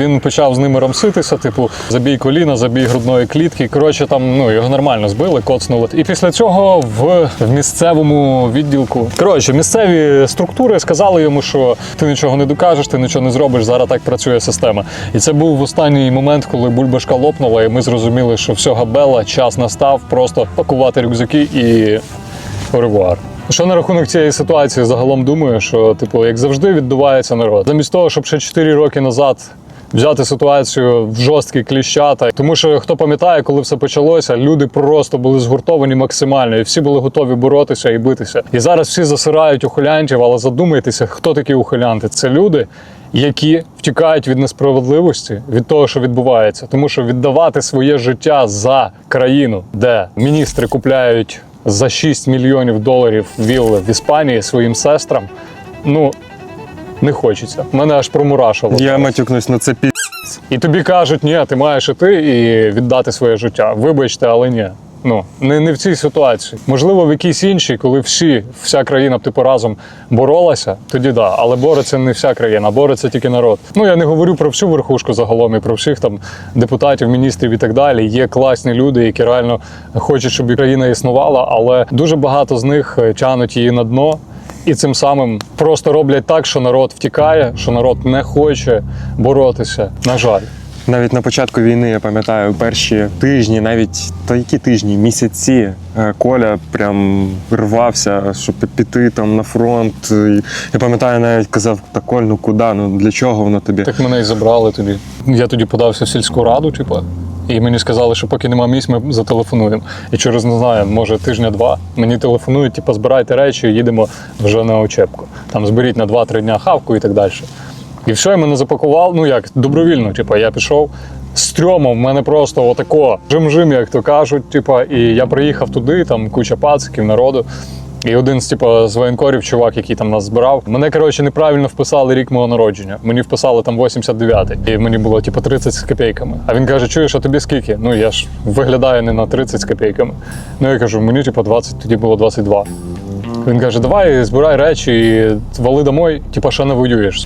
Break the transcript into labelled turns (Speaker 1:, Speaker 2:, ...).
Speaker 1: Він почав з ними рамситися, типу, забій коліна, забій грудної клітки. Коротше, там ну його нормально збили, коцнули. І після цього в, в місцевому відділку. Коротше, місцеві структури сказали йому, що ти нічого не докажеш, ти нічого не зробиш. Зараз так працює система. І це був останній момент, коли бульбашка лопнула, і ми зрозуміли, що все габела, час настав, просто пакувати рюкзаки і Оревуар. Що на рахунок цієї ситуації загалом думаю, що типу, як завжди, відбувається народ. Замість того, щоб ще 4 роки назад взяти ситуацію в жорсткі кліщата. Тому що хто пам'ятає, коли все почалося, люди просто були згуртовані максимально, і всі були готові боротися і битися. І зараз всі засирають ухилянтів, але задумайтеся, хто такі ухилянти? Це люди. Які втікають від несправедливості від того, що відбувається, тому що віддавати своє життя за країну, де міністри купляють за 6 мільйонів доларів вілли в Іспанії своїм сестрам. Ну не хочеться. Мене аж промурашило.
Speaker 2: Я матюкнусь на це пі.
Speaker 1: І тобі кажуть, ні, ти маєш іти і віддати своє життя. Вибачте, але ні. Ну не, не в цій ситуації. Можливо, в якійсь іншій, коли всі, вся країна типу разом боролася, тоді да. Але бореться не вся країна, бореться тільки народ. Ну я не говорю про всю верхушку загалом і про всіх там депутатів, міністрів і так далі. Є класні люди, які реально хочуть, щоб країна існувала, але дуже багато з них е, тянуть її на дно. І цим самим просто роблять так, що народ втікає, що народ не хоче боротися. На жаль.
Speaker 2: Навіть на початку війни я пам'ятаю перші тижні, навіть то які тижні, місяці. е, Коля прям рвався, щоб піти там на фронт. І Я пам'ятаю, навіть казав, та Коль, ну куди? Ну для чого воно тобі?
Speaker 1: Так мене і забрали тоді. Я тоді подався в сільську раду, типу, і мені сказали, що поки нема місць, ми зателефонуємо. І через не знаю, може тижня-два мені телефонують, типу, збирайте речі, їдемо вже на очепку. Там зберіть на 2-3 дня хавку і так далі. І все, і мене запакував, ну як добровільно, типу, я пішов. З трьомом в мене просто отако жим-жим, як то кажуть. Типу, і я приїхав туди, там куча пациків, народу. І один з типу, з воєнкорів, чувак, який там нас збирав, мене коротше неправильно вписали рік мого народження. Мені вписали там 89-й, і мені було типу 30 з копійками. А він каже: чуєш, а тобі скільки? Ну я ж виглядаю не на 30 з копійками. Ну я кажу, мені типу 20, тоді було 22. Він каже: давай збирай речі і вали домой, типу, ще не воюєш.